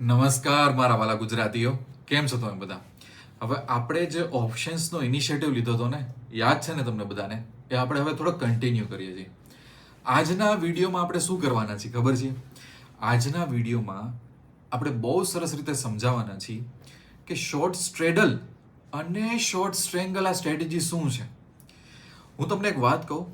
નમસ્કાર મારા વાલા ગુજરાતીઓ. કેમ છો તમે બધા? હવે આપણે જે ઓપ્શન્સનો ઇનિશિયેટિવ લીધો હતો ને, યાદ છે ને તમને બધાને? એ આપણે હવે થોડો કન્ટિન્યુ કરીએ છીએ. આજના વિડીયોમાં આપણે શું કરવાના છીએ ખબર છે? આજના વિડીયોમાં આપણે બહુ સરસ રીતે સમજાવવાના છીએ કે શોર્ટ સ્ટ્રેડલ અને શોર્ટ સ્ટ્રેંગલ આ સ્ટ્રેટેજી શું છે? હું તમને એક વાત કહું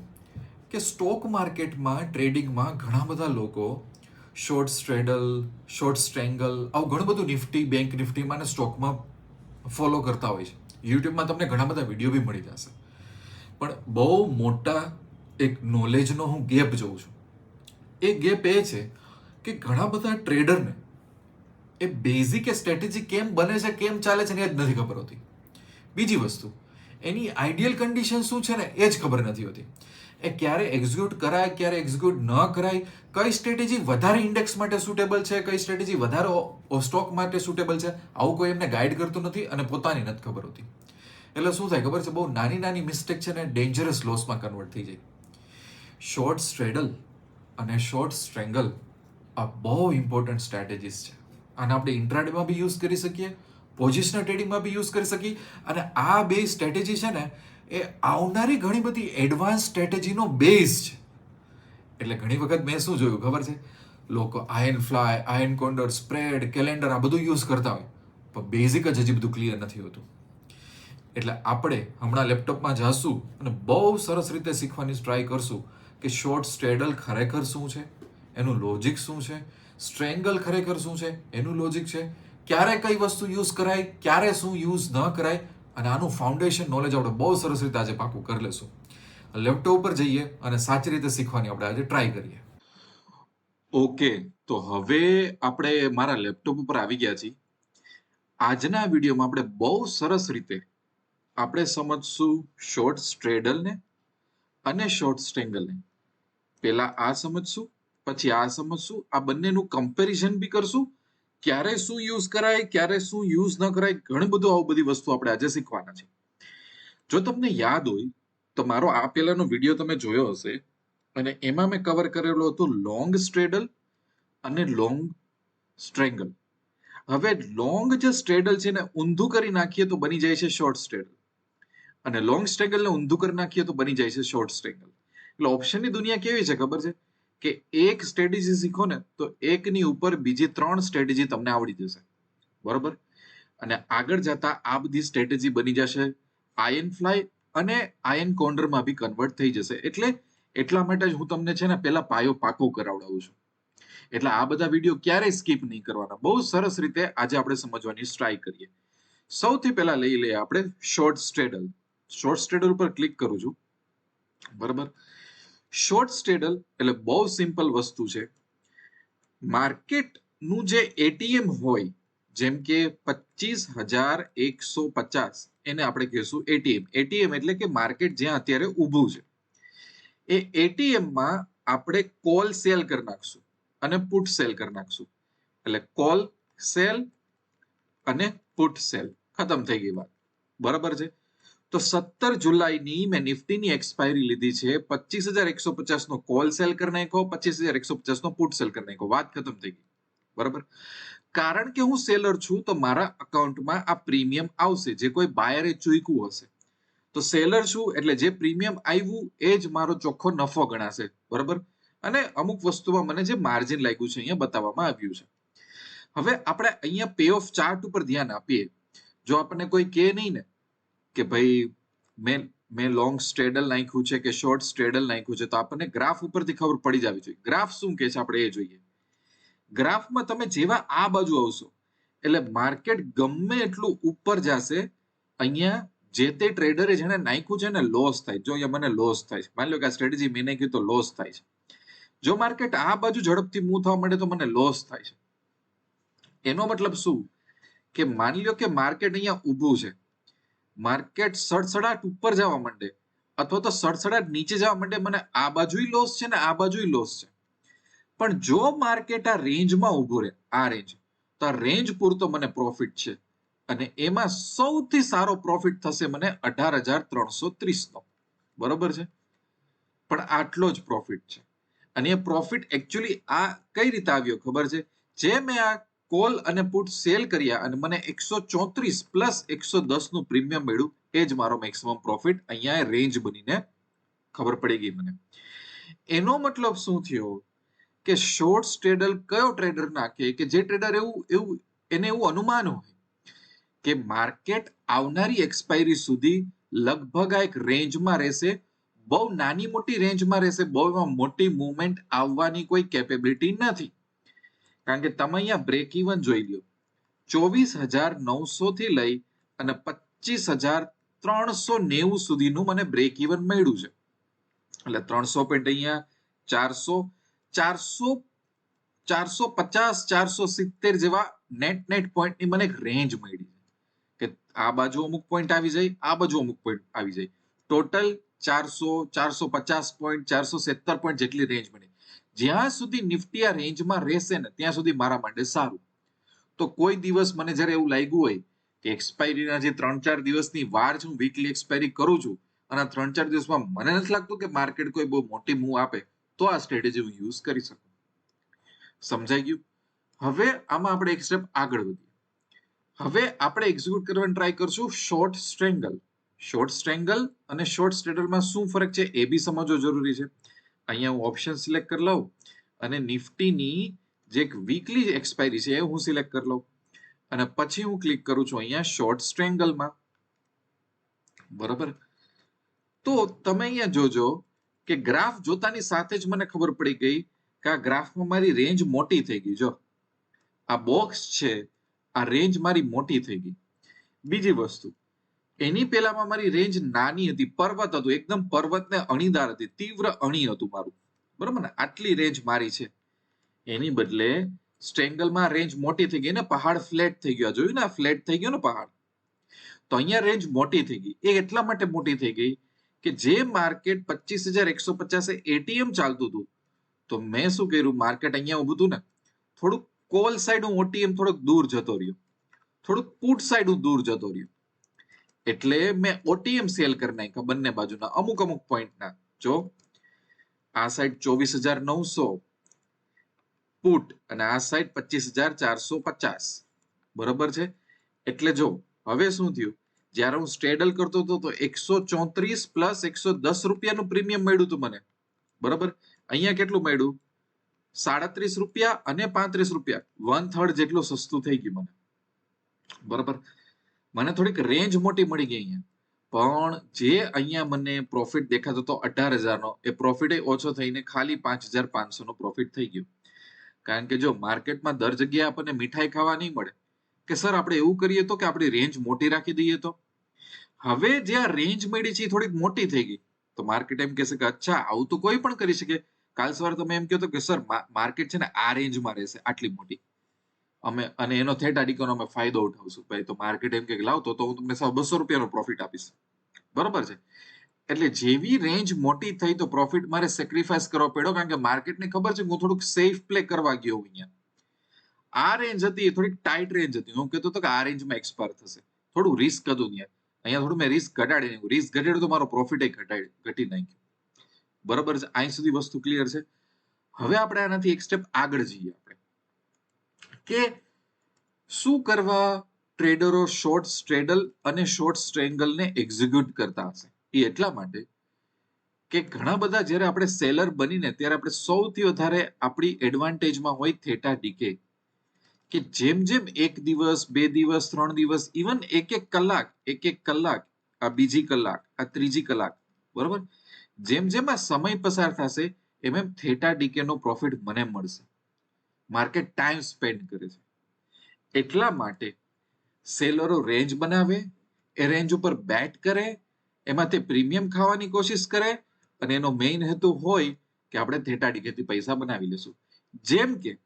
કે સ્ટોક માર્કેટમાં ટ્રેડિંગમાં ઘણા બધા લોકો શોર્ટ સ્ટ્રેડલ શોર્ટ સ્ટ્રેંગલ આવું ઘણું બધું નિફ્ટી બેંક નિફ્ટીમાં અને સ્ટોકમાં ફોલો કરતા હોય છે. યુટ્યુબમાં તમને ઘણા બધા વીડિયો બી મળી જશે. પણ બહુ મોટા એક નોલેજનો હું ગેપ જોઉં છું. એ ગેપ એ છે કે ઘણા બધા ટ્રેડરને એ બેઝિક એ સ્ટ્રેટેજી કેમ બને છે, કેમ ચાલે છે ને એ જ નથી ખબર હોતી. બીજી વસ્તુ એની આઈડિયલ કન્ડિશન શું છે ને, એ જ ખબર નથી હોતી. એ ક્યારે એક્ઝિક્યુટ કરાય, ક્યારે એક્ઝિક્યુટ ન કરાય, કઈ સ્ટ્રેટેજી વધારે ઇન્ડેક્સ માટે સુટેબલ છે, કઈ સ્ટ્રેટેજી વધારે સ્ટોક માટે સુટેબલ છે, આવું કોઈ એમને ગાઈડ કરતું નથી અને પોતાની નથી ખબર હોતી. એટલે શું થાય ખબર છે, બહુ નાની નાની મિસ્ટેક છે ને ડેન્જરસ લોસમાં કન્વર્ટ થઈ જાય. શોર્ટ સ્ટ્રેડલ અને શોર્ટ સ્ટ્રેંગલ આ બહુ ઇમ્પોર્ટન્ટ સ્ટ્રેટેજીસ છે. આને આપણે ઇન્ટ્રાડેમાં બી યુઝ કરી શકીએ પોઝિશનલ ટ્રેડિંગમાં બી યુઝ કરી શકીએ અને આ બે સ્ટ્રેટેજી છે ને, એ આવનારી ઘણી બધી એડવાન્સ સ્ટ્રેટેજીનો બેઝ છે. એટલે ઘણી વખત મેં શું જોયું ખબર છે? લોકો iron fly iron condor spread calendar આ બધું યુઝ કરતા હોય. પણ બેઝિક જ હજી બધું ક્લિયર નથી હોતું. એટલે આપણે હમણાં લેપટોપમાં જાશું અને બહુ સરસ રીતે શીખવાની ટ્રાય કરશું કે શોર્ટ સ્ટ્રેડલ ખરેખર શું છે? એનું લોજિક શું છે? સ્ટ્રેંગલ ખરેખર શું છે? એનું લોજિક છે? ક્યારે કઈ વસ્તુ યુઝ કરાય, ક્યારે શું યુઝ ન કરાય, અને આનું ફાઉન્ડેશન નોલેજ આપણે બહુ સરસ રીતે આજે પાકું કરી લેશું. લેપટોપ ઉપર જઈએ અને સાચી રીતે શીખવાની આપણે આજે ટ્રાય કરીએ. ઓકે તો હવે આપણે મારા લેપટોપ ઉપર આવી ગયા છીએ. આજના વિડીયોમાં આપણે બહુ સરસ રીતે આપણે સમજશું શોર્ટ સ્ટ્રેડલને અને શોર્ટ સ્ટ્રેંગલને પહેલા આ સમજશું, પછી આ સમજશું, આ બંનેનું કમ્પેરિઝન બી કરશું ક્યારે શું યુઝ કરાય, ક્યારે શું યુઝ ન કરાય, ઘણું બધું આવું બધી વસ્તુ આપણે આજે શીખવાના છે. જો તમને યાદ હોય, તો મારો આ પહેલાનો વીડિયો તમે જોયો હશે, અને એમાં મેં કવર કરેલો હતો લોંગ સ્ટ્રેડલ અને લોંગ સ્ટ્રેંગલ હવે લોંગ જે સ્ટ્રેડલ છે ને, ઊંધું કરી નાખીએ તો બની જાય છે શોર્ટ સ્ટ્રેડલ અને લોંગ સ્ટ્રેગલને ઊંધું કરી નાખીએ તો બની જાય છે શોર્ટ સ્ટ્રેગલ એટલે ઓપ્શનની દુનિયા કેવી છે ખબર છે? કે એક સ્ટ્રેટેજી શીખો ને, તો એકની ઉપર બીજી ત્રણ સ્ટ્રેટેજી તમને આવડી જશે. બરોબર? અને આગળ જતા આ બધી સ્ટ્રેટેજી બની જશે, આયન ફ્લાય અને આયન કોન્ડરમાં બી કન્વર્ટ થઈ જશે. એટલે એટલા માટે જ હું તમને છે ને પેલા પાયો પાકો કરાવડાવું છું. એટલે આ બધા વીડિયો ક્યારેય સ્કીપ નહીં કરવાના. બહુ સરસ રીતે આજે આપણે સમજવાની ટ્રાય કરીએ. સૌથી પહેલા લઈ લઈએ આપણે શોર્ટ સ્ટ્રેડલ શોર્ટ સ્ટ્રેડલ ઉપર ક્લિક કરું છું. બરાબર? શોર્ટ સ્ટેડલ એટલે બહુ સિમ્પલ વસ્તુ છે. માર્કેટનું જે એટીએમ હોય, જેમ કે પચીસ હજાર એકસો પચાસ, એને આપણે કહીશું એટીએમ. એટીએમ એટલે કે માર્કેટ જ્યાં અત્યારે ઊભું છે. એ એટીએમમાં આપણે કોલ સેલ કરી નાખશું અને પુટ સેલ કરી નાખશું. એટલે કોલ સેલ અને પુટ સેલ. ખતમ થઈ ગઈ વાત. બરાબર છે? તો સત્તર જુલાઈની મેં નિફ્ટીની એક્સપાયરી લીધી છે. પચીસ હજાર એકસો પચાસ નો કોલ સેલ કરી નાખો પચીસ હજાર એકસો પચાસ નો પુટ સેલ કરી નાખ્યો. વાત ખતમ થઈ ગઈ. બરાબર? કારણ કે હું સેલર છું, તો મારા અકાઉન્ટમાં આ પ્રીમિયમ આવશે. જે કોઈ બાયરે ચૂક્યું હશે. તો સેલર છું એટલે જે પ્રીમિયમ આવ્યું, એ જ મારો ચોખ્ખો નફો ગણાશે. બરાબર? અને અમુક વસ્તુમાં મને જે માર્જિન લાગ્યું છે, અહીંયા બતાવવામાં આવ્યું છે. હવે આપણે અહીંયા પે ઓફ ચાર્ટ ઉપર ધ્યાન આપીએ. જો આપણને કોઈ કે નહીં ને કે ભાઈ, મેં મેં લોંગ સ્ટ્રેડલ નાખ્યું છે કે શોર્ટ સ્ટ્રેડલ નાખ્યું છે, તો આપણને ગ્રાફ ઉપરથી ખબર પડી જવી જોઈએ. ગ્રાફ શું કહે છે? આપણે એ જોઈએ. ગ્રાફમાં તમે જેવા આ બાજુ આવશો, એટલે માર્કેટ ગમે એટલું ઉપર જશે, અહીંયા જે તે ટ્રેડરે જેને નાખ્યું છે ને લોસ થાય. જો અહીંયા મને લોસ થાય છે. માની લો કે આ સ્ટ્રેટેજી મેં નાખ્યું તો લોસ થાય છે. જો માર્કેટ આ બાજુ ઝડપથી મૂવ થવા માંડે તો મને લોસ થાય છે. એનો મતલબ શું? કે માની લો કે માર્કેટ અહીંયા ઊભું છે. માર્કેટ સડસડાટ ઉપર જવા માંડે અથવા તો સડસડાટ નીચે જવા માંડે. મને આ બાજુય લોસ છે ને આ બાજુય લોસ છે. પણ જો માર્કેટ આ રેન્જમાં ઊભું રહે, આ રેન્જ તો આ રેન્જ પૂરતો મને પ્રોફિટ છે. અને એમાં સૌથી સારો પ્રોફિટ થશે મને અઢાર હજાર ત્રણસો ત્રીસનો. બરોબર છે? પણ આટલો જ પ્રોફિટ છે. અને એ પ્રોફિટ એકચ્યુઅલી આ કઈ રીતે આવ્યો ખબર છે? જે મેં આ કોલ અને પુટ સેલ કર્યા અને મને એકસો ચોત્રીસ પ્લસ એકસો દસનું પ્રીમિયમ મળ્યું. એ જ મારો મેક્સિમમ પ્રોફિટ. અહીંયા રેન્જ બનીને ખબર પડી ગઈ મને. એનો મતલબ શું થયો કે શોર્ટ ટ્રેડર કયો ટ્રેડર નાખે કે જે ટ્રેડર એવું એવું, એને એવું અનુમાન હોય કે માર્કેટ આવનારી એક્સપાયરી સુધી લગભગ આ એક રેન્જમાં રહેશે. બહુ નાની મોટી રેન્જમાં રહેશે. બહુ એમાં મોટી મુવમેન્ટ આવવાની કોઈ કેપેબિલિટી નથી. કારણ કે તમે અહીંયા બ્રેક ઇવન જોઈ લ્યો. ચોવીસ હજાર નવસો થી લઈ અને પચીસ હજાર ત્રણસો નેવું સુધીનું મને બ્રેક ઇવન મળ્યું છે. એટલે ત્રણસો પોઈન્ટ અહીંયા ચારસો ચારસો ચારસો પચાસ, ચારસો સિત્તેર જેવા નેટ નેટ પોઈન્ટની મને એક રેન્જ મળી છે. કે આ બાજુ અમુક પોઈન્ટ આવી જાય, આ બાજુ અમુક પોઈન્ટ આવી જાય. ટોટલ ચારસો ચારસો પચાસ પોઈન્ટ ચારસો સિત્તેર પોઈન્ટ જેટલી રેન્જ મળી જ્યાં સુધી નિફ્ટી આ રેન્જમાં રહેશે ને, ત્યાં સુધી મારા માટે સારું. તો કોઈ દિવસ મને જ્યારે એવું લાગ્યું હોય કે એક્સપાયરીના જે ત્રણ ચાર દિવસની વાર હું વીકલી એક્સપાયરી કરું છું, અને ત્રણ ચાર દિવસમાં મને નથી લાગતું કે માર્કેટ કોઈ બહુ મોટી મૂવ આપે, તો આ સ્ટ્રેટેજી હું યુઝ કરી શકું. સમજાઈ ગયું? હવે આમાં આપણે એક સ્ટેપ આગળ વધીએ. હવે આપણે એક્ઝિક્યુટ કરવાની ટ્રાય કરશું શોર્ટ સ્ટ્રેંગલ શોર્ટ સ્ટ્રેંગલ અને શોર્ટ સ્ટ્રેટલમાં શું ફરક છે એ બી સમજવો જરૂરી છે. અહીંયા હું ઓપ્શન સિલેક્ટ કરી લઉં અને નિફ્ટીની જે એક વીકલી એક્સપાયરી છે એ હું સિલેક્ટ કરી લઉં. અને પછી હું ક્લિક કરું છું અહીંયા શોર્ટ સ્ટ્રેંગલમાં બરોબર? તો તમે અહીંયા જોજો કે ગ્રાફ જોતાની સાથે જ મને ખબર પડી ગઈ કે આ ગ્રાફમાં મારી રેન્જ મોટી થઈ ગઈ. જો, આ બોક્સ છે, આ રેન્જ મારી મોટી થઈ ગઈ. બીજી વસ્તુ એની પહેલામાં મારી રેન્જ નાની હતી, પર્વત હતું, એકદમ પર્વતને અણીદાર હતી, તીવ્ર અણી હતું મારું. બરાબર ને? આટલી રેન્જ મારી છે. એની બદલે સ્ટ્રેંગલમાં રેન્જ મોટી થઈ ગઈ. ને પહાડ ફ્લેટ થઈ ગયો. જોયું ને? ફ્લેટ થઈ ગયો ને પહાડ? તો અહીંયા રેન્જ મોટી થઈ ગઈ. એ એટલા માટે મોટી થઈ ગઈ કે જે માર્કેટ પચીસ હજાર એકસો પચાસે એટીએમ ચાલતું હતું. તો મેં શું કર્યું? માર્કેટ અહીંયા ઉભું હતું ને? થોડુંક કોલ સાઈડ હું ઓટીએમ થોડોક દૂર જતો રહ્યો. થોડુંક પુટ સાઈડ હું દૂર જતો રહ્યો. એટલે મેં ઓટીએમ સેલ કરી નાખ્યા બંને બાજુના, અમુક અમુક પોઈન્ટના. જો આ સાઈડ ચોવીસ હજાર નવસો પુટ અને આ સાઈડ પચીસ હજાર ચારસો પચાસ. બરોબર છે? એટલે જો, હવે શું થયું? જ્યારે હું સ્ટેડલ કરતો હતો, તો એકસો ચોત્રીસ પ્લસ એકસો દસ રૂપિયાનું પ્રીમિયમ મળ્યું હતું મને. બરોબર? અહીંયા કેટલું મળ્યું? સાડત્રીસ રૂપિયા અને પાંત્રીસ રૂપિયા. વન થર્ડ જેટલું સસ્તું થઈ ગયું મને. બરાબર? મને થોડીક રેન્જ મોટી મળી ગઈ અહીંયા. પણ જે અહીંયા મને પ્રોફિટ દેખાતો હતો અઢાર હજારનો. એ પ્રોફિટ ઓછો થઈને ખાલી પાંચ હજાર પાંચસો નો પ્રોફિટ થઈ ગયો. કારણ કે જો માર્કેટમાં દર જગ્યાએ આપણને મીઠાઈ ખાવા નહીં મળે, કે સર આપણે એવું કરીએ તો કે આપણી રેન્જ મોટી રાખી દઈએ તો? હવે જે આ રેન્જ મળી છે એ થોડીક મોટી થઈ ગઈ. તો માર્કેટ એમ કહેશે કે અચ્છા, આવું તો કોઈ પણ કરી શકે. કાલ સવારે તમે એમ કહો તો કે સર માર્કેટ છે ને આ રેન્જમાં રહેશે, આટલી મોટી. અમે, અને એનો થેટા ડીકોનો અમે ફાયદો ઉઠાવશું. ભાઈ, તો માર્કેટ એમ કે લાવતો તો હું તમને બસો રૂપિયાનો પ્રોફિટ આપીશ. બરોબર છે? એટલે જેવી રેન્જ મોટી થઈ તો પ્રોફિટ મારે સેક્રિફાઈસ કરવો પડ્યો, કારણ કે માર્કેટને ખબર છે હું થોડુંક સેફ પ્લે કરવા ગયો અહીંયા. આ રેન્જ હતી એ થોડીક ટાઈટ રેન્જ હતી. હું કહેતો હતો કે આ રેન્જમાં એક્સપાયર થશે. થોડું રિસ્ક હતું અહીંયા અહીંયા થોડું મેં રિસ્ક ઘટાડી નાખ્યું. રિસ્ક ઘટાડ્યું તો મારો પ્રોફિટ ઘટાડી, ઘટી નાખ્યું. બરોબર છે? અહીં સુધી વસ્તુ ક્લિયર છે. હવે આપણે આનાથી એક સ્ટેપ આગળ જઈએ. કે શું કરવા ટ્રેડરો શોર્ટ સ્ટ્રેડલ અને શોર્ટ સ્ટ્રેંગલને એક્ઝિક્યુટ કરતા હશે? એ એટલા માટે કે ઘણા બધા જ્યારે આપણે સેલર બનીને ત્યારે આપણે સૌથી વધારે આપણી એડવાન્ટેજમાં હોય થેટા ડીકે કે જેમ જેમ એક દિવસ, બે દિવસ, ત્રણ દિવસ, ઇવન એક એક કલાક, એક એક કલાક, આ બીજી કલાક, આ ત્રીજી કલાક, બરોબર? જેમ જેમ આ સમય પસાર થશે, એમ એમ થેટા ડીકે નો પ્રોફિટ મને મળશે. માર્કેટ ટાઈમ સ્પેન્ડ કરે છે. એટલા માટે સેલરો રેન્જ બનાવે, એ રેન્જ ઉપર બેટ કરે, એમાંથી પ્રીમિયમ ખાવાની કોશિશ કરે અને એનો મેઇન હેતુ હોય કે આપણે થેટા ડીકેથી પૈસા બનાવી લેશું. જેમ કે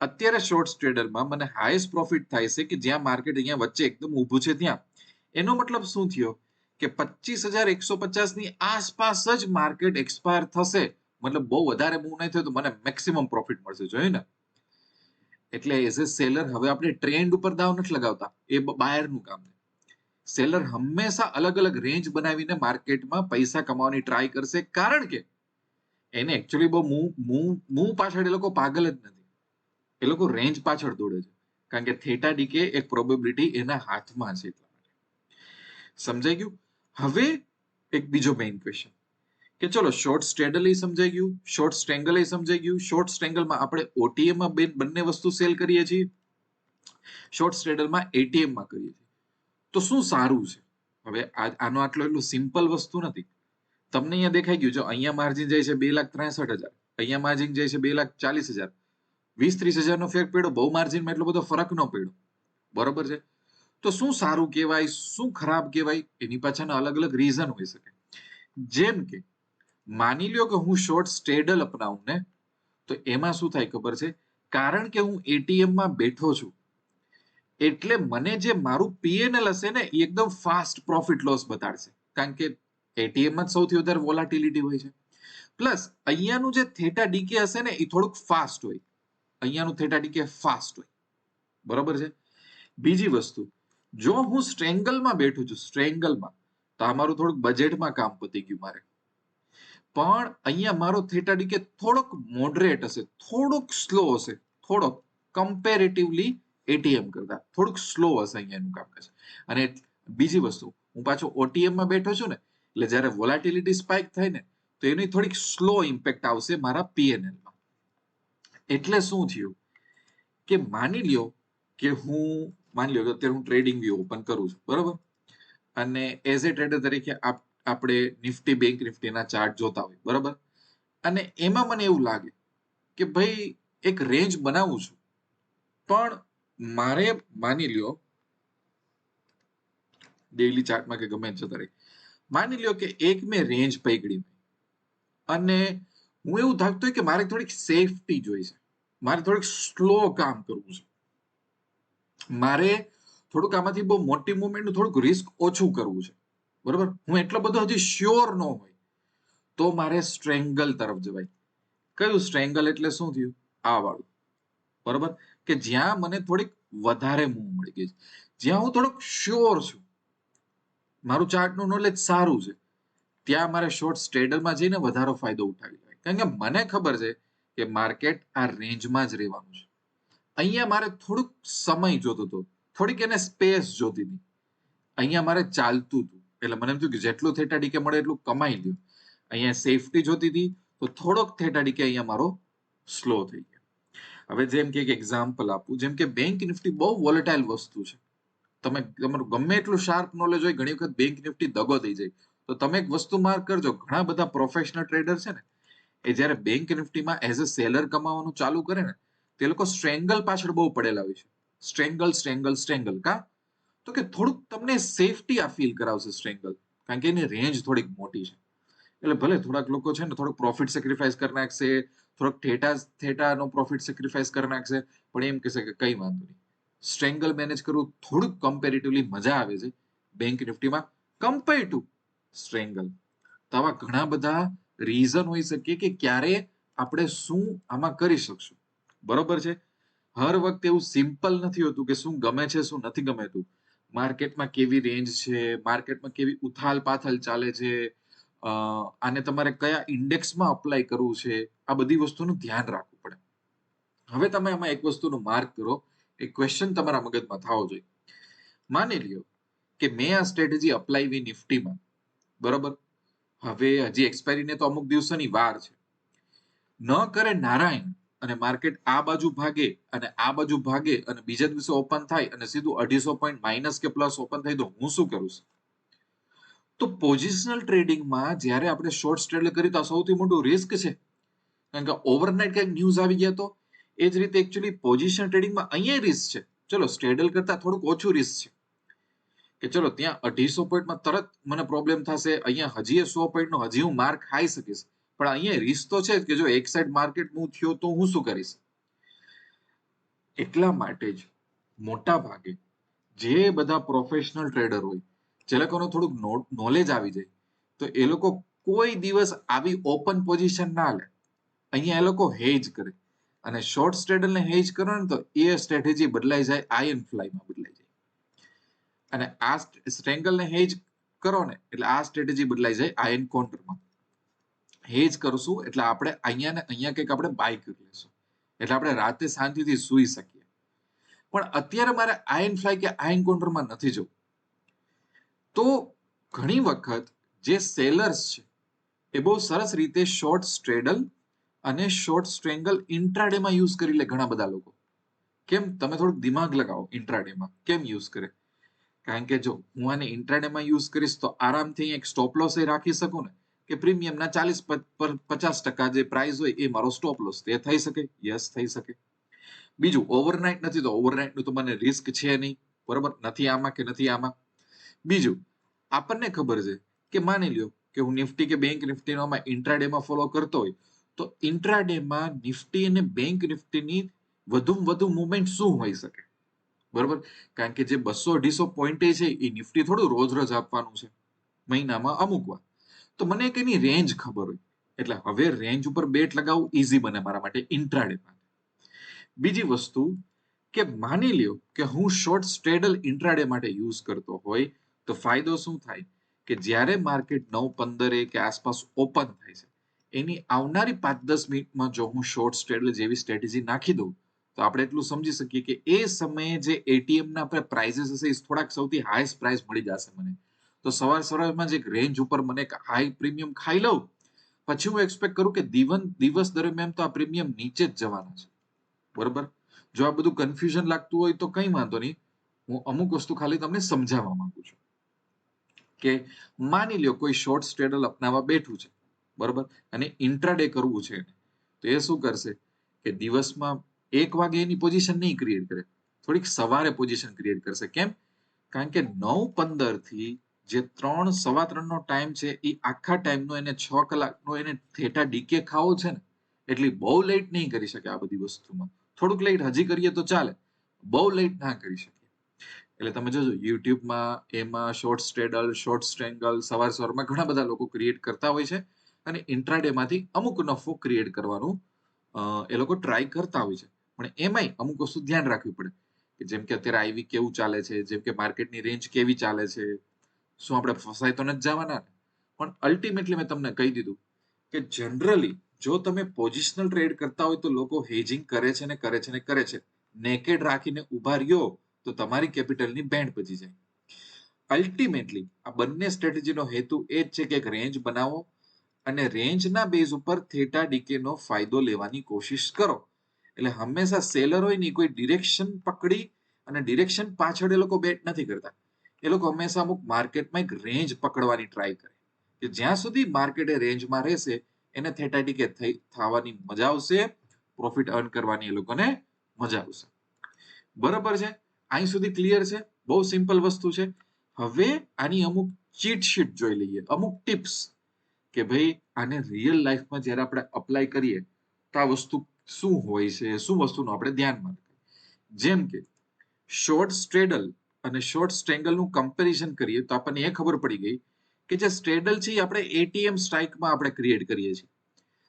અત્યારે શોર્ટ ટ્રેડરમાં મને હાઈએસ્ટ પ્રોફિટ થાય છે કે જ્યાં માર્કેટ અહીંયા વચ્ચે એકદમ ઊભું છે ત્યાં. એનો મતલબ શું થયો? કે પચીસ હજાર એકસો પચાસની આસપાસ જ માર્કેટ એક્સપાયર થશે. મતલબ બહુ વધારે મૂવ નહીં થયો તો મને મેક્સિમમ પ્રોફિટ મળશે. જોયું ને? એટલે એઝ એ સેલર હવે આપણે ટ્રેન્ડ ઉપર દાવ નથી લગાવતા. એ બાયરનું કામ છે. સેલર હંમેશા અલગ અલગ રેન્જ બનાવીને માર્કેટમાં પૈસા કમાવાની ટ્રાય કરશે. કારણ કે એને એકચ્યુઅલી બહુ મૂવ મૂવ પાછળ એ લોકો પાગલ જ નથી. એ લોકો રેન્જ પાછળ દોડે છે. કારણ કે થેટા ડીકે એક પ્રોબેબિલિટી એના હાથમાં છે એટલા માટે. સમજાઈ ગયું? હવે એક બીજો મેઇન ક્વેશ્ચન કે ચલો શોર્ટ સ્ટ્રેડલ સમજાઈ ગયું શોર્ટ સ્ટ્રેંગલ સમજાઈ ગયું. શોર્ટ સ્ટ્રેંગલમાં આપણે OTM માં બે બંને વસ્તુ સેલ કરીએ છીએ. શોર્ટ સ્ટ્રેડલમાં એટીએમમાં કરીએ છીએ. તો શું સારું છે? હવે આનો આટલો એટલું સિમ્પલ વસ્તુ નથી. તમને અહીંયા દેખાઈ ગયું, જો અહીંયા માર્જિન જાય છે બે લાખ ત્રેસઠ હજાર, અહીંયા માર્જિન જાય છે બે લાખ ચાલીસ હજાર. વીસ ત્રીસ હજારનો ફેર પડ્યો, બહુ માર્જિનમાં એટલો બધો ફરક ન પડ્યો. બરોબર છે? તો શું સારું કહેવાય? શું ખરાબ કહેવાય? એની પાછળના અલગ અલગ રીઝન હોઈ શકે. જેમ કે માની લ્યો કે હું શોર્ટ સ્ટેડલ અપનાવું, ને? તો એમાં શું થાય ખબર છે? કારણ કે હું એટીએમમાં બેઠો છું, એટલે મને જે મારું પીએનએલ હશે ને, એ એકદમ ફાસ્ટ પ્રોફિટ લોસ બતાડશે. કારણ કે એટીએમમાં જ સૌથી વધારે વોલાટિલિટી હોય છે. પ્લસ અહીંયાનું જે થેટા ડીકે હશે ને, એ થોડુંક ફાસ્ટ હોય. અહીંયાનું થેટા ડીકે ફાસ્ટ હોય. બરોબર છે? બીજી વસ્તુ, જો હું સ્ટ્રેંગલમાં બેઠું છું સ્ટ્રેંગલમાં તો આ મારું થોડુંક બજેટમાં કામ પતી ગયું મારે. પણ અહીંયા મારો થેટા ડીકે થોડોક મોડરેટ હશે, થોડોક સ્લો હશે, થોડોક કમ્પેરેટિવલી એટીએમ કરતા, થોડુંક સ્લો હશે અહીંયા એનું કામકાજ અને બીજી વસ્તુ, હું પાછો ઓટીએમમાં બેઠો છું ને, એટલે જ્યારે વોલાટિલિટી સ્પાઇક થાય ને, તો એની થોડીક સ્લો ઇમ્પેક્ટ આવશે મારા પીએનએલમાં એટલે શું થયું કે માની લ્યો કે હું, માની લ્યો કે અત્યારે હું ટ્રેડિંગ વ્યૂ ઓપન કરું છું, બરોબર? અને એઝ એ ટ્રેડર તરીકે આપ- આપણે નિફ્ટી બેંક નિફ્ટીના ચાર્ટ જોતા હોય, બરાબર? અને એમાં મને એવું લાગે કે ભાઈ, એક રેન્જ બનાવું છું, પણ મારે માની લ્યો ડેઈલી ચાર્ટમાં કે ગમે જતા રહી, માની લ્યો કે એક મેં રેન્જ પકડી અને હું એવું ધાકતો કે મારે થોડીક સેફટી જોઈ છે, મારે થોડીક સ્લો કામ કરવું છે. મારે થોડુંક આમાંથી બહુ મોટી મુવમેન્ટનું થોડુંક રિસ્ક ઓછું કરવું છે. બરોબર? હું એટલો બધો હજી શ્યોર ન હોય. તો મારે સ્ટ્રેંગલ તરફ જવાય. કયું સ્ટ્રેંગલ એટલે શું થયું? આ વાળું. બરોબર? કે જ્યાં મને થોડીક વધારે મૂવ મળી ગઈ છે. જ્યાં હું થોડોક શ્યોર છું. મારું ચાર્ટનું નોલેજ સારું છે. ત્યાં મારે શોર્ટ સ્ટેડરમાં જઈને વધારો ફાયદો ઉઠાવી લેવાય. કારણ કે મને ખબર છે કે માર્કેટ આ રેન્જમાં જ રહેવાનું છે. અહીંયા મારે થોડુંક સમય જોતો હતો. થોડીક એને સ્પેસ જોતી હતી. અહીંયા મારે ચાલતું હતું. એટલે મને એમ થયું કે જેટલું થેટા ડીકે મળે એટલું કમાઈ લ્યો. અહીંયા સેફટી જોતી હતી, તો થોડોક થેટા ડીકે અહીંયા મારો સ્લો થઈ ગયો. હવે જેમ કે એક એક્ઝામ્પલ આપું, જેમ કે બેંક નિફ્ટી બહુ વોલેટાઇલ વસ્તુ છે. તમે, તમારું ગમે એટલું શાર્પ નોલેજ હોય, ઘણી વખત બેંક નિફ્ટી દગો થઈ જાય. તો તમે એક વસ્તુ માર્ક કરજો, ઘણા બધા પ્રોફેશનલ ટ્રેડર છે ને, એ જ્યારે બેંક નિફ્ટીમાં એઝ અ સેલર કમાવાનું ચાલુ કરે ને, તે લોકો સ્ટ્રેંગલ પાછળ બહુ પડેલા હોય છે. સ્ટ્રેંગલ સ્ટ્રેંગલ સ્ટ્રેંગલ કા? તો કે થોડુંક તમને સેફટી આ ફીલ કરાવશે સ્ટ્રેંગલ કારણ કે એની રેન્જ થોડીક મોટી છે. એટલે ભલે થોડાક લોકો છે ને થોડોક પ્રોફિટ સેક્રિફાઈસ કરી નાખશે, થોડોક થેટા થેટાનો પ્રોફિટ સેક્રિફાઈસ કરી નાખશે, પણ એમ કહેશે કે કઈ વાંધો નહીં. સ્ટ્રેંગલ મેનેજ કરવું થોડુંક કમ્પેરેટિવલી મજા આવે છે બેંક નિફ્ટીમાં કમ્પેર ટુ સ્ટ્રેંગલ તો આવા ઘણા બધા રીઝન હોઈ શકે કે ક્યારે આપણે શું આમાં કરી શકશું. બરોબર છે? હર વખતે એવું સિમ્પલ નથી હોતું કે શું ગમે છે, શું નથી ગમેતું માર્કેટમાં કેવી રેન્જ છે, માર્કેટમાં કેવી ઉથાલ પાથલ ચાલે છે આને તમારે કયા ઇન્ડેક્સમાં અપ્લાય કરવું છે, આ બધી વસ્તુનું ધ્યાન રાખવું પડે. હવે તમે આમાં એક વસ્તુનું માર્ક કરો એ ક્વેશ્ચન તમારા મગજમાં થવો જોઈએ. માની લ્યો કે મેં આ સ્ટ્રેટેજી અપ્લાય નિફ્ટીમાં, બરોબર? હવે હજી એક્સપાયરીને તો અમુક દિવસોની વાર છે. ન કરે નારાયણ અને માર્કેટ આ બાજુ ભાગે અને આ બાજુ ભાગે અને બીજા દિવસે ઓપન થાય અને સીધું અઢીસો પોઈન્ટ માઇનસ કે પ્લસ ઓપન થાય તો હું શું કરું છું? તો પોઝિશનલ ટ્રેડિંગમાં જ્યારે આપણે શોર્ટ સ્ટ્રેડ કરી તો સૌથી મોટું રિસ્ક છે. કારણ કે ઓવરનાઇટ કંઈક ન્યૂઝ આવી ગયા તો એ જ રીતે એકચ્યુઅલી પોઝિશન ટ્રેડિંગમાં અહીંયા રિસ્ક છે. ચલો સ્ટ્રેડલ કરતા થોડુંક ઓછું રિસ્ક છે. કે ચલો, ત્યાં અઢીસો પોઈન્ટમાં તરત મને પ્રોબ્લેમ થશે, અહીંયા હજી સો પોઈન્ટનો હજી હું માર્ક ખાઈ શકીશ. પણ અહીંયા રિસ્ક તો છે કે જો એક સાઈડ માર્કેટ મૂવ થયો તો હું શું કરીશ? એટલા માટે જ મોટા ભાગે જે બધા પ્રોફેશનલ ટ્રેડર હોય, જે લોકોનો થોડુંક નોલેજ આવી જાય, તો એ લોકો કોઈ દિવસ આવી ઓપન પોઝિશન ના લે. અહીંયા એ લોકો હેજ કરે. અને શોર્ટ સ્ટ્રેડલને હેજ કરો ને તો એ સ્ટ્રેટેજી બદલાઈ જાય આયન ફ્લાયમાં બદલાઈ જાય. અને આ સ્ટ્રેંગલને હેજ કરો ને, એટલે આ સ્ટ્રેટેજી બદલાઈ જાય આયન કોન્ટરમાં હેજ કરશું, એટલે આપણે અહીંયા ને અહીંયા કંઈક આપણે બાય કરી લેશું. એટલે આપણે રાતે શાંતિથી સૂઈ શકીએ. પણ અત્યારે મારે આયન ફ્લાય કે આયન કોન્ટરમાં નથી જવું. તો ઘણી વખત જે સેલર્સ છે, એ બહુ સરસ રીતે શોર્ટ સ્ટ્રેડલ અને શોર્ટ સ્ટ્રેંગલ ઇન્ટ્રાડેમાં યુઝ કરી લે ઘણા બધા લોકો. કેમ? તમે થોડુંક દિમાગ લગાવો ઇન્ટ્રાડેમાં કેમ યુઝ કરે? કારણ કે જો હું આને ઇન્ટ્રાડેમાં યુઝ કરીશ તો આરામથી એક સ્ટોપ લોસ એ રાખી શકું ને? કે પ્રીમિયમના ચાલીસ પચાસ ટકા જે પ્રાઇસ હોય એ મારો સ્ટોપ લોસ તે થઈ શકે? યસ થઈ શકે. બીજું ઓવરનાઇટ નથી તો ઓવરનાઇટનું તો મને રિસ્ક છે નહીં. બરોબર? નથી આમાં કે નથી આમાં. બીજું, આપણને ખબર છે કે માની લ્યો કે હું નિફ્ટી કે બેંક નિફ્ટીનો આમાં ઇન્ટ્રાડેમાં ફોલો કરતો હોય, તો ઇન્ટ્રાડેમાં નિફ્ટી અને બેંક નિફ્ટીની વધુમાં વધુ મુવમેન્ટ શું હોઈ શકે? બરોબર? કારણ કે જે બસો અઢીસો પોઈન્ટે છે, એ નિફ્ટી થોડું રોજ રોજ આપવાનું છે. મહિનામાં અમુક વાર તો મને એક એની રેન્જ ખબર હોય. એટલે હવે રેન્જ ઉપર બેટ લગાવવું ઈઝી બને મારા માટે ઇન્ટ્રાડેમાં બીજી વસ્તુ કે માની લ્યો કે હું શોર્ટ સ્ટ્રેડલ ઇન્ટ્રાડે માટે યુઝ કરતો હોય, તો ફાયદો શું થાય? કે જ્યારે માર્કેટ નવ, પંદરે કે આસપાસ ઓપન થાય છે, એની આવનારી પાંચ, દસ મિનિટમાં જો હું શોર્ટ સ્ટ્રેડલ જેવી સ્ટ્રેટેજી નાખી દઉં, તો આપણે એટલું સમજી શકીએ કે એ સમયે જે એટીએમ ના આપણે પ્રાઇઝીસ હશે, એ થોડાક સૌથી હાઈએસ્ટ પ્રાઇસ મળી જશે મને. તો સવાર સવારમાં જે રેન્જ ઉપર મને એક હાઈ પ્રીમિયમ ખાઈ લઉં. પછી હું એક્સપેક્ટ કરું કે દિવન, દિવસ દરમિયાન તો આ પ્રીમિયમ નીચે જ જવાના છે. બરોબર? જો આ બધું કન્ફ્યુઝન લાગતું હોય તો કંઈ વાંધો નહીં. હું અમુક વસ્તુ ખાલી તમને સમજાવવા માંગુ છું. કે માની લ્યો કોઈ શોર્ટ સ્ટ્રેડલ અપનાવવા બેઠું છે. બરોબર? અને ઇન્ટ્રાડે કરવું છે તો એ શું કરશે? કે દિવસમાં એક વાગે એની પોઝિશન નહીં ક્રિએટ કરે. થોડીક સવારે પોઝિશન ક્રિએટ કરશે. કેમ? કારણ કે નવ પંદરથી જે ત્રણ સવા ત્રણ નો ટાઈમ છે, એ આખા ટાઈમનો એને છ કલાકનો એને થેટા ડીકે ખાવો છે ને, એટલી બહુ લેટ નહીં કરી શકે આ બધી વસ્તુમાં. થોડુંક લેટ હજી કરીએ તો ચાલે, બહુ લેટ ના કરી શકીએ. એટલે તમે જોજો, યુટ્યુબમાં, એમાં શોર્ટ સ્ટ્રેડલ શોર્ટ સ્ટ્રેંગલ સવાર સવારમાં ઘણા બધા લોકો ક્રિએટ કરતા હોય છે અને ઇન્ટ્રાડેમાંથી અમુક નફો ક્રિએટ કરવાનું એ લોકો ટ્રાય કરતા હોય છે. પણ એમાંય અમુક વસ્તુ ધ્યાન રાખવી પડે. કે જેમ કે અત્યારે આઈવી કેવું ચાલે છે, જેમ કે માર્કેટની રેન્જ કેવી ચાલે છે શું આપણે ફસાય તો નથી જવાના? પણ અલ્ટિમેટલી મેં તમને કહી દીધું કે જનરલી જો તમે પોઝિશનલ ટ્રેડ કરતા હોય તો લોકો હેજિંગ કરે છે ને કરે છે ને કરે છે. નેકેડ રાખીને ઊભા રહ્યો તો તમારી કેપિટલની બેન્ડ પચી જાય. અલ્ટિમેટલી આ બંને સ્ટ્રેટેજીનો હેતુ એ જ છે કે એક રેન્જ બનાવો અને રેન્જના બેઝ ઉપર થેટા ડીકેનો ફાયદો લેવાની કોશિશ કરો. એટલે હંમેશા સેલર હોય ને કોઈ ડિરેક્શન પકડી અને ડિરેક્શન પાછળ એ લોકો બેટ નથી કરતા. એ લોકો હંમેશા અમુક માર્કેટમાં એક રેન્જ પકડવાની ટ્રાય કરે. કે જ્યાં સુધી માર્કેટ એ રેન્જમાં રહેશે, એને થેટા ડીકે થવાની મજા આવશે પ્રોફિટ અર્ન કરવાની એ લોકોને મજા આવશે. બરાબર છે? અહીં સુધી ક્લિયર છે? બહુ સિમ્પલ વસ્તુ છે. હવે આની અમુક ચીટ શીટ જોઈ લઈએ. અમુક ટિપ્સ કે ભાઈ, આને રિયલ લાઈફમાં જ્યારે આપણે અપ્લાય કરીએ, તો આ વસ્તુ શું હોય છે? શું વસ્તુનું આપણે ધ્યાનમાં જેમ કે શોર્ટ સ્ટ્રેડલ અને શોર્ટ સ્ટ્રેંગલનું કમ્પેરિઝન કરીએ તો આપણને એ ખબર પડી ગઈ કે જે સ્ટ્રેડલ છે એ આપણે એટીએમ સ્ટ્રાઇકમાં આપણે ક્રિએટ કરીએ છીએ.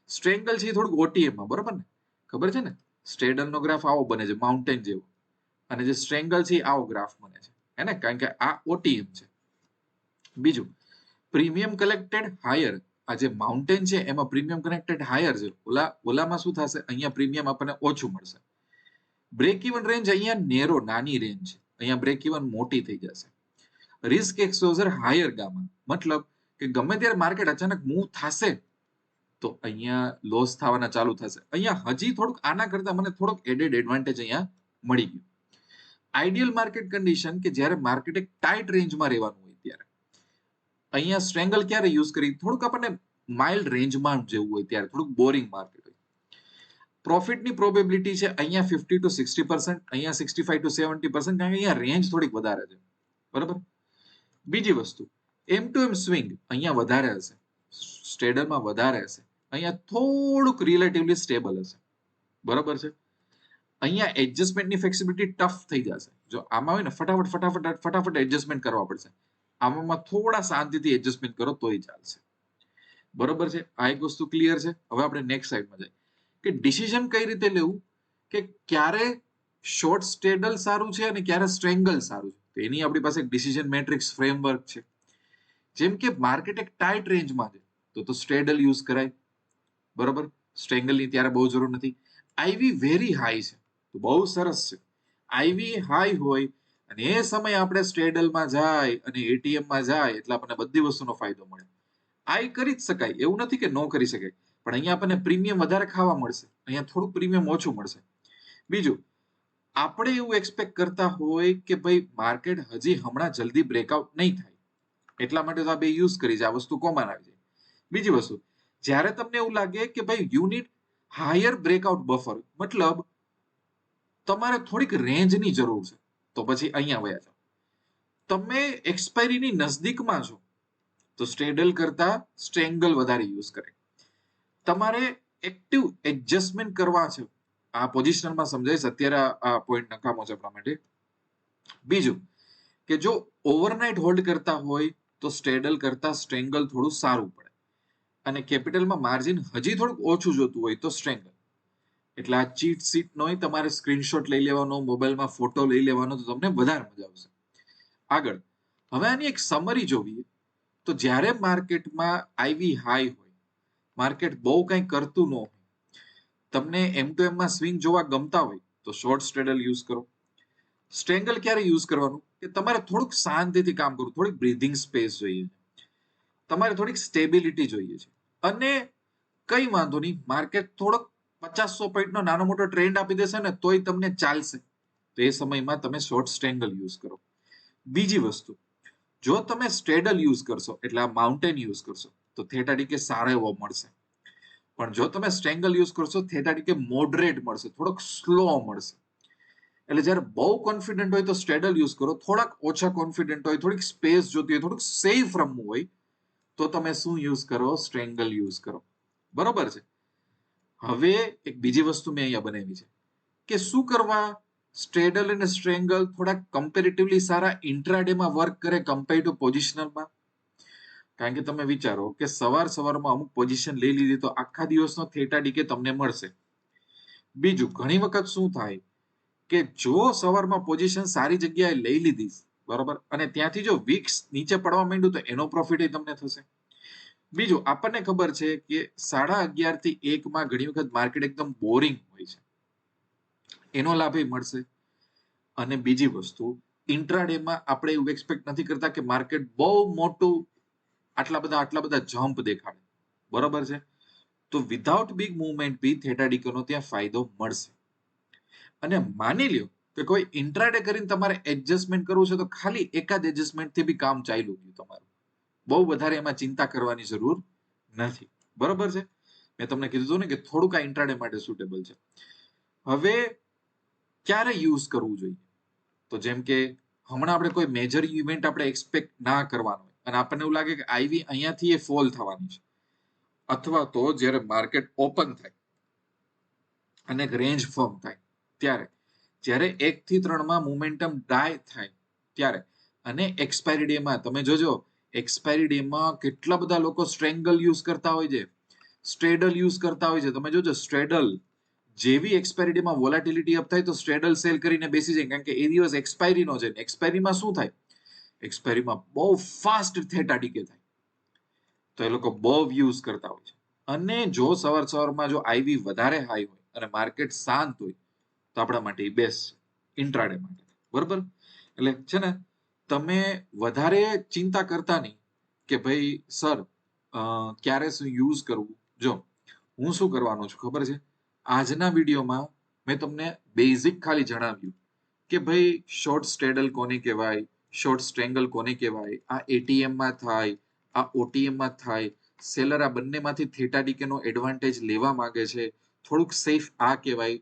સ્ટ્રેંગલ છે એ થોડુંક ઓટીએમમાં બરાબર ને? ખબર છે ને? સ્ટ્રેડલનો ગ્રાફ આવો બને છે માઉન્ટેન જેવો. અને જે સ્ટ્રેંગલ છે આવો ગ્રાફ બને છે, હે કારણ કે આ ઓટીએમ છે. બીજું પ્રીમિયમ કલેક્ટેડ હાયર આ જે માઉન્ટેન છે એમાં પ્રીમિયમ કનેક્ટેડ હાયર છે. ઓલા, ઓલામાં શું થશે? અહીંયા પ્રીમિયમ આપણને ઓછું મળશે. બ્રેક ઇવન રેન્જ અહીંયા નેરો નાની રેન્જ છે. અહીંયા બ્રેક ઇવન મોટી થઈ જશે. Risk exposure higher gamma. મતલબ કે ગમે ત્યારે માર્કેટ અચાનક મૂવ થશે, તો અહીંયા લોસ થવાના ચાલુ થશે. અહીંયા હજી થોડુંક આના કરતા મને થોડોક એડેડ એડવાન્ટેજ અહીંયા મળી ગયું. આઈડિયલ માર્કેટ કન્ડિશન કે જ્યારે માર્કેટ એક ટાઈટ રેન્જમાં રહેવાનું હોય ત્યારે. અહીંયા સ્ટ્રેંગલ ક્યારે યુઝ કરી? થોડુંક આપણને માઇલ્ડ રેન્જમાં જેવું હોય ત્યારે. થોડુંક બોરિંગ માર્કેટ પ્રોફિટની પ્રોબેબિલિટી છે અહીંયા ફિફ્ટી ટુ સિક્સટી પર્સન્ટ અહીંયા sixty five to seventy percent કારણ કે અહીંયા રેન્જ થોડીક વધારે છે. બરાબર? બીજી વસ્તુ એમ ટુ એમ સ્વિંગ અહીંયા વધારે હશે. સ્ટેડરમાં વધારે હશે. અહીંયા થોડુંક રિલેટિવલી સ્ટેબલ હશે. બરાબર છે? અહીંયા એડજસ્ટમેન્ટની ફ્લેક્સિબિલિટી ટફ થઈ જશે. જો આમાં હોય ને ફટાફટ ફટાફટ ફટાફટ એડજસ્ટમેન્ટ કરવા પડશે. આમાં થોડા શાંતિથી એડજસ્ટમેન્ટ કરો તોય ચાલશે. બરોબર છે? આ એક વસ્તુ ક્લિયર છે. હવે આપણે નેક્સ્ટ સાઈડમાં જઈએ. કે ડિસિઝન કઈ રીતે લેવું? કે ક્યારે શોર્ટ સ્ટેડલ સારું છે અને ક્યારે સ્ટ્રેંગલ સારું છે? તો એની આપણી પાસે એક ડિસિઝન મેટ્રિક્સ ફ્રેમવર્ક છે. જેમ કે માર્કેટ એક ટાઈટ રેન્જમાં છે, તો તો સ્ટેડલ યુઝ કરાય. બરોબર? સ્ટ્રેંગલની ત્યારે બહુ જરૂર નથી. આઈવી વેરી હાઈ છે, તો બહુ સરસ છે. આઈવી હાઈ હોય અને એ સમયે આપણે સ્ટેડલમાં જાય અને એટીએમમાં જાય એટલે આપણને બધી વસ્તુનો ફાયદો મળે. આઈ કરી જ શકાય. એવું નથી કે નો કરી શકાય. પણ અહીંયા આપણને પ્રીમિયમ વધારે ખાવા મળશે. અહીંયા થોડું પ્રીમિયમ ઓછું મળશે. બીજું, આપણે એવું એક્સપેક્ટ કરતા હોય કે ભાઈ માર્કેટ હજી હમણાં જલ્દી બ્રેકઆઉટ નહીં થાય. એટલા માટે તો આ બે યુઝ કરી છે, આ વસ્તુ કોમન આવી જાય બીજી વસ્તુ, જ્યારે તમને એવું લાગે કે ભાઈ યુનિટ હાયર બ્રેકઆઉટ બફર મતલબ તમારે થોડીક રેન્જની જરૂર છે, તો પછી અહીંયા વયા જાઓ. તમે એક્સપાયરીની નજદીકમાં છો, તો સ્ટ્રેડલ કરતા સ્ટ્રેંગલ વધારે યુઝ કરે. તમારે એક્ટિવ એડજસ્ટમેન્ટ કરવા છે. આ પોઝિશનમાં સમજાય છે અત્યારે આ પોઈન્ટ નકામો છે આપણા માટે. બીજું કે જો ઓવરનાઇટ હોલ્ડ કરતા હોય તો સ્ટેડલ કરતા સ્ટ્રેંગલ થોડું સારું પડે. અને કેપિટલમાં માર્જિન હજી થોડુંક ઓછું જોતું હોય તો સ્ટ્રેંગલ એટલે આ ચીટ સીટ નો તમારે સ્ક્રીનશોટ લઈ લેવાનો મોબાઈલમાં ફોટો લઈ લેવાનો તો તમને વધારે મજા આવશે. આગળ, હવે આની એક સમરી જોવી. તો જ્યારે માર્કેટમાં આઈવી હાઈ હોય માર્કેટ બહુ કંઈ કરતું ન હોય. તમને એમ ટુ એમમાં સ્વિંગ જોવા ગમતા હોય, તો શોર્ટ સ્ટ્રેડલ યુઝ કરો. સ્ટ્રેંગલ ક્યારે યુઝ કરવાનું? કે તમારે થોડુંક શાંતિથી કામ કરવું, થોડીક બ્રીધિંગ સ્પેસ જોઈએ. તમારે થોડીક સ્ટેબિલિટી જોઈએ છે. અને કઈ વાંધો નહીં, માર્કેટ થોડોક પચાસસો પોઈન્ટનો નાનો મોટો ટ્રેન્ડ આપી દેશે ને તોય તમને ચાલશે. તો એ સમયમાં તમે શોર્ટ સ્ટ્રેંગલ યુઝ કરો. બીજી વસ્તુ, જો તમે સ્ટ્રેડલ યુઝ કરશો, એટલે આ માઉન્ટેન યુઝ કરશો તો થેટા ડીકે સારો એવો મળશે. પણ જો તમે સ્ટ્રેંગલ યુઝ કરશો થેટા ડીકે મોડરેટ મળશે, થોડોક સ્લો મળશે. એટલે જ્યારે બહુ કોન્ફિડન્ટ હોય તો સ્ટ્રેડલ યુઝ કરો, થોડાક ઓછા કોન્ફિડન્ટ હોય, થોડીક સ્પેસ જોતી હોય, થોડુંક સેફ રમવું હોય, તો તમે શું યુઝ કરો? સ્ટ્રેંગલ યુઝ કરો. બરોબર છે? હવે એક બીજી વસ્તુ મેં અહીંયા બનાવી છે, કે શું કરવા? સ્ટ્રેડલ અને સ્ટ્રેંગલ થોડાક કમ્પેરેટિવલી સારા ઇન્ટ્રાડેમાં વર્ક કરે કમ્પેર ટુ પોઝિશનલમાં કારણ કે તમે વિચારો કે સવાર સવારમાં અમુક પોઝિશન લઈ લીધી તો આખા દિવસનો થેટા ડીકે તમને મળશે. બીજું, ઘણી વખત શું થાય કે જો સવારમાં પોઝિશન સારી જગ્યાએ લઈ લીધી બરોબર? અને ત્યાંથી જો વીક્સ નીચે પડવા માંડ્યું તો એનો પ્રોફિટ તમને થશે. બીજું, આપણને ખબર છે કે સાડા અગિયારથી એક માં ઘણી વખત માર્કેટ એકદમ બોરિંગ હોય છે. એનો લાભ એ મળશે. અને બીજી વસ્તુ ઇન્ટ્રાડેમાં આપણે એવું એક્સપેક્ટ નથી કરતા કે માર્કેટ બહુ મોટું આટલા બધા આટલા બધા જમ્પ દેખાડે. બરોબર છે? તો without big movement be theta ડીકોનો ત્યાં ફાયદો મળશે. અને માની લ્યો કે કોઈ ઇન્ટ્રાડે કરીને તમારે એડજસ્ટમેન્ટ કરવું છે તો ખાલી એકાદ એડજસ્ટમેન્ટથી બી કામ ચાલ્યું ગયું તમારું. બહુ વધારે એમાં ચિંતા કરવાની જરૂર નથી. બરોબર છે? મેં તમને કીધું હતું ને કે થોડુંક આ ઇન્ટ્રાડે માટે સુટેબલ છે. હવે ક્યારે યુઝ કરવું જોઈએ? તો જેમ કે હમણાં આપણે કોઈ મેજર ઇવેન્ટ આપણે એક્સપેક્ટ ના કરવાનો અને આપણને એવું લાગે કે આઈવી અહીંયાથી એ ફોલ થવાની છે. અથવા તો જ્યારે માર્કેટ ઓપન થાય અને રેન્જ ફોર્મ થાય ત્યારે, જ્યારે એક થી ત્રણમાં મોમેન્ટમ ડાય થાય ત્યારે અને એક્સપાયરી ડેમાં, તમે જોજો, એક્સપાયરી ડેમાં કેટલા બધા લોકો સ્ટ્રેંગલ યુઝ કરતા હોય છે. સ્ટ્રેડલ યુઝ કરતા હોય છે. તમે જોજો, સ્ટ્રેડલ જેવી એક્સપાયરી ડેમાં વોલેટિલિટી અપ થાય તો સ્ટ્રેડલ સેલ કરીને બેસી જાય, કારણ કે એ દિવસ એક્સપાયરીનો છે. એક્સપાયરીમાં શું થાય? એક્સપાયરીમાં બહુ ફાસ્ટ થેટા ડીકે થાય. તો એ લોકો બહુ યુઝ કરતા હોય છે. અને જો સવાર સવારમાં જો આઈવી વધારે હાઈ હોય અને માર્કેટ શાંત હોય, તો આપણા માટે બેસ્ટ ઇન્ટ્રાડે માટે. બરોબર? એટલે છે ને, તમે વધારે ચિંતા કરતા નહીં કે ભાઈ, સર ક્યારે શું યુઝ કરવું? જો, હું શું કરવાનો છું ખબર છે? આજના વિડીયોમાં મેં તમને બેઝિક ખાલી જણાવ્યું કે ભાઈ શોર્ટ સ્ટેડલ કોને કહેવાય? શોર્ટ સ્ટ્રેંગલ કોને કહેવાય? આ એટીએમમાં થાય, આ ઓટીએમમાં થાય સેલર આ બંનેમાંથી થેટા ડીકેનો એડવાન્ટેજ લેવા માંગે છે. થોડુંક સેફ આ કહેવાય,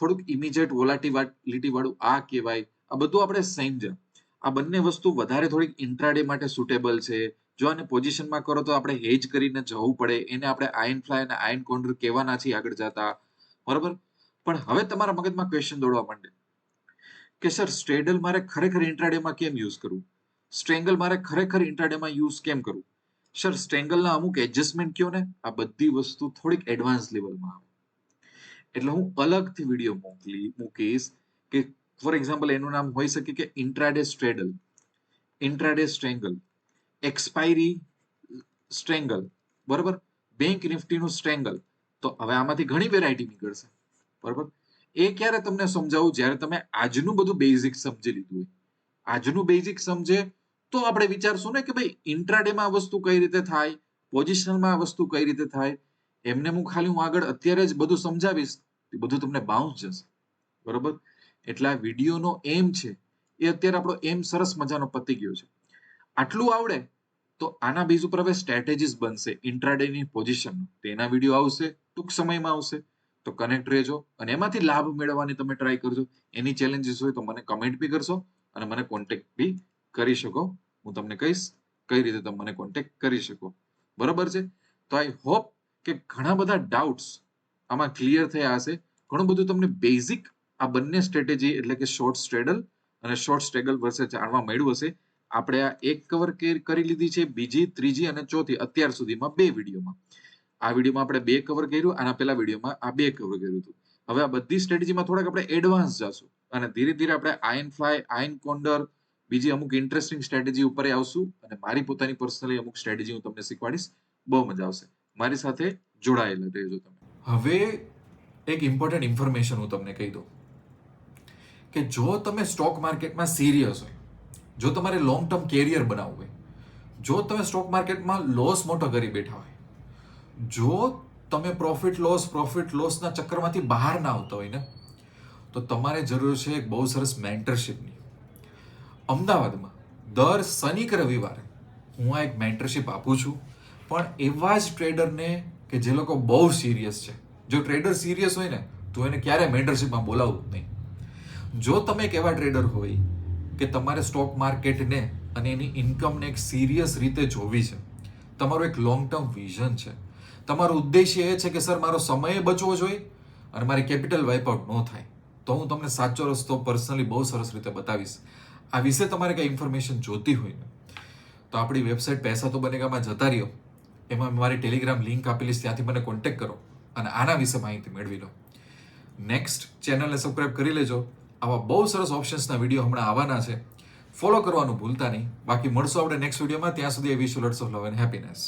થોડુંક ઇમિજિએટ વોલાટિલિટી વાળું આ કહેવાય. આ બધું આપણે સમજ્યા આ બંને વસ્તુ વધારે થોડીક ઇન્ટ્રાડે માટે સુટેબલ છે. જો આને પોઝિશનમાં કરો તો આપણે હેજ કરીને જવું પડે. એને આપણે આયન ફ્લાય અને આયન કોન્ડર કહેવાના છીએ આગળ જતા. બરોબર? પણ હવે તમારા મગજમાં ક્વેશ્ચન દોડવા માંડે. કે સર, સ્ટ્રેડલ મારે ખરેખર ઇન્ટ્રાડેમાં કેમ યુઝ કરવું સ્ટ્રેંગલ મારે ખરેખર ઇન્ટ્રાડેમાં યુઝ કેમ કરવું સર, સ્ટ્રેંગલના અમુક એડજસ્ટમેન્ટ કયો ને? આ બધી વસ્તુ થોડીક એડવાન્સ લેવલમાં આવે. એટલે હું અલગથી વીડિયો મોકલી, મૂકીશ કે ફોર એક્ઝામ્પલ એનું નામ હોઈ શકે કે intraday straddle intraday strangle expiry strangle બરોબર? બેંક નિફ્ટીનું સ્ટ્રેંગલ તો હવે આમાંથી ઘણી વેરાયટી નીકળશે. બરોબર? એ ક્યારે તમને સમજાવું? જ્યારે તમે આજનું બધું બેઝિક સમજી લીધું હોય. આજનું બેઝિક સમજે તો આપણે વિચારશું ને કે ભાઈ ઇન્ટ્રાડેમાં આ વસ્તુ કઈ રીતે થાય? પોઝિશનલમાં આ વસ્તુ કઈ રીતે થાય? એમને હું ખાલી હું આગળ અત્યારે જ બધું સમજાવીશ બધું તમને બાઉન્સ જશે. બરોબર? એટલે આ વિડીયોનો એમ છે, એ અત્યારે આપણો એમ સરસ મજાનો પતી ગયો છે. આટલું આવડે તો આના બેઝ ઉપર હવે સ્ટ્રેટેજીસ બનશે ઇન્ટ્રાડેની પોઝિશન તેના વીડિયો આવશે, ટૂંક સમયમાં આવશે. તો કનેક્ટ રહેજો અને એમાંથી લાભ મેળવવાની તમે ટ્રાય કરજો. એની ચેલેન્જીસ હોય તો મને કમેન્ટ બી કરશો અને મને કોન્ટેક્ટ બી કરી શકો. હું તમને કહીશ કઈ રીતે તમે મને કોન્ટેક્ટ કરી શકો. બરોબર છે? તો આઈ હોપ કે ઘણા બધા ડાઉટ્સ આમાં ક્લિયર થયા હશે. ઘણું બધું તમને બેઝિક આ બંને સ્ટ્રેટેજી એટલે કે શોર્ટ સ્ટ્રેડલ અને શોર્ટ સ્ટ્રેગલ વર્ષે જાણવા મળ્યું હશે. આપણે આ એક કવર કરી લીધી છે, બીજી, ત્રીજી અને ચોથી અત્યાર સુધીમાં બે વિડીયોમાં. આ વિડીયોમાં આપણે બે કવર કર્યું, આના પહેલા વિડીયોમાં આ બે કવર કર્યું હતું. હવે આ બધી સ્ટ્રેટેજીમાં થોડાક આપણે એડવાન્સ જશું. અને ધીરે ધીરે આપણે આયન ફ્લાય આયન કોન્ડર બીજી અમુક ઇન્ટરેસ્ટિંગ સ્ટ્રેટેજી ઉપર આવશું. અને મારી પોતાની પર્સનલી અમુક સ્ટ્રેટેજી હું તમને શીખવાડીશ. બહુ મજા આવશે. મારી સાથે જોડાયેલા રહેજો તમે. હવે એક ઇમ્પોર્ટન્ટ ઇન્ફોર્મેશન હું તમને કહી દઉં. કે જો તમે સ્ટોક માર્કેટમાં સિરિયસ હોય, જો તમારે લોંગ ટર્મ કેરિયર બનાવવું હોય, જો તમે સ્ટોક માર્કેટમાં લોસ મોટો કરી બેઠા હોય જો તમે પ્રોફિટ લોસ પ્રોફિટ લોસના ચક્કરમાંથી બહાર ના આવતા હોય ને, તો તમારે જરૂર છે એક બહુ સરસ મેન્ટરશિપની અમદાવાદમાં દર શનિક રવિવારે હું આ એક મેન્ટરશિપ આપું છું, પણ એવા જ ટ્રેડરને કે જે લોકો બહુ સિરિયસ છે. જો ટ્રેડર સિરિયસ હોય ને, તો એને ક્યારે મેન્ટરશિપમાં બોલાવવું નહીં. જો તમે એક એવા ટ્રેડર હોય કે તમારે સ્ટોક માર્કેટને અને એની ઇન્કમને એક સિરિયસ રીતે જોવી છે, તમારું એક લોંગ ટર્મ વિઝન છે તમારો ઉદ્દેશ્ય એ છે કે, સર, મારો સમય બચવો જોઈએ અને મારી કેપિટલ વાઇપઆઉટ ન થાય. તો હું તમને સાચો રસ્તો પર્સનલી બહુ સરસ રીતે બતાવીશ. આ વિશે તમારે કંઈ ઇન્ફોર્મેશન જોતી હોય ને, તો આપણી વેબસાઇટ પૈસા તો બનેગામાં જતા રહ્યો. એમાં મારી ટેલિગ્રામ લિંક આપેલી ત્યાંથી મને કોન્ટેક્ટ કરો અને આના વિશે માહિતી મેળવી લો. નેક્સ્ટ ચેનલને સબસ્ક્રાઇબ કરી લેજો. આવા બહુ સરસ ઓપ્શન્સના વીડિયો હમણાં આવવાના છે. ફોલો કરવાનું ભૂલતા નહીં. બાકી મળશું આપણે નેક્સ્ટ વિડીયોમાં ત્યાં સુધી wish you lots of love and happiness